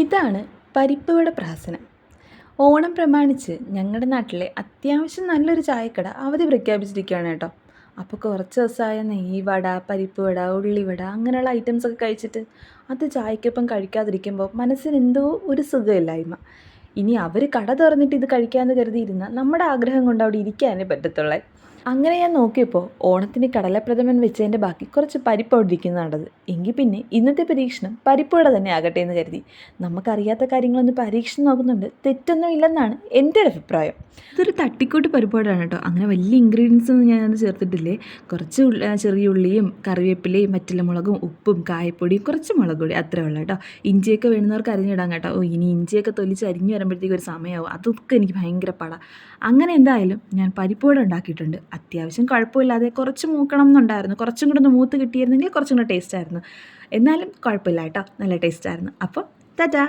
ഇതാണ് പരിപ്പുവട പ്രഹസനം ഓണം പ്രമാണിച്ച് ഞങ്ങളുടെ നാട്ടിലെ അത്യാവശ്യം നല്ലൊരു ചായക്കട അവധി പ്രഖ്യാപിച്ചിരിക്കുകയാണ് കേട്ടോ. അപ്പോൾ കുറച്ച് ദിവസമായ നെയ്യ് വട പരിപ്പ് വട ഉള്ളിവട അങ്ങനെയുള്ള ഐറ്റംസൊക്കെ കഴിച്ചിട്ട് അത് ചായക്കൊപ്പം കഴിക്കാതിരിക്കുമ്പോൾ മനസ്സിന് എന്തോ ഒരു സുഖമില്ലായ്മ. ഇനി അവർ കട തുറന്നിട്ട് ഇത് കഴിക്കാമെന്ന് കരുതിയിരുന്ന നമ്മുടെ ആഗ്രഹം കൊണ്ട് അവിടെ ഇരിക്കാനേ പറ്റത്തുള്ളേ. അങ്ങനെ ഞാൻ നോക്കിയപ്പോൾ ഓണത്തിന് കടലപ്രഥമൻ വെച്ചതിന്റെ ബാക്കി കുറച്ച് പരിപ്പ് കണ്ടത് എങ്കിൽ പിന്നെ ഇന്നത്തെ പരീക്ഷണം പരിപ്പുകൂടെ തന്നെ ആകട്ടെ എന്ന് കരുതി. നമുക്കറിയാത്ത കാര്യങ്ങളൊന്ന് പരീക്ഷിച്ച് നോക്കുന്നുണ്ട്. തെറ്റൊന്നും ഇല്ലെന്നാണ് എന്റെ ഒരു അഭിപ്രായം. ഇതൊരു തട്ടിക്കൂട്ട് പരിപ്പുവടയാണ് കേട്ടോ. അങ്ങനെ വലിയ ഇൻഗ്രീഡിയൻസ് ഒന്നും ഞാനത് ചേർത്തിട്ടില്ലേ? കുറച്ച് ചെറിയ ഉള്ളിയും കറിവേപ്പിലയും മറ്റുള്ള മുളകും ഉപ്പും കായപ്പൊടിയും കുറച്ച് മുളക് പൊടി അത്രേ ഉള്ളൂ കേട്ടോ. ഇഞ്ചിയൊക്കെ വേണ്ടുന്നവർക്ക് അരിഞ്ഞിടാം കേട്ടോ. ഓ ഇനി ഇഞ്ചിയൊക്കെ തൊലിച്ച് അരിഞ്ഞ് വരുമ്പോഴത്തേക്ക് ഒരു സമയമാവും. അതൊക്കെ എനിക്ക് ഭയങ്കര പാടാണ് അങ്ങനെ എന്തായാലും ഞാൻ പരിപ്പുവട ഉണ്ടാക്കിയിട്ടുണ്ട്. അത്യാവശ്യം കുഴപ്പമില്ലാതെ കുറച്ച് മൂക്കണം എന്നുണ്ടായിരുന്നു കുറച്ചും കൂടെ ഒന്ന് മൂത്ത് കിട്ടിയിരുന്നെങ്കിൽ കുറച്ചും കൂടെ ടേസ്റ്റ് ആയിരുന്നു. എന്നാലും കുഴപ്പമില്ല കേട്ടോ. നല്ല ടേസ്റ്റ് ആയിരുന്നു. അപ്പോൾ ടാറ്റാ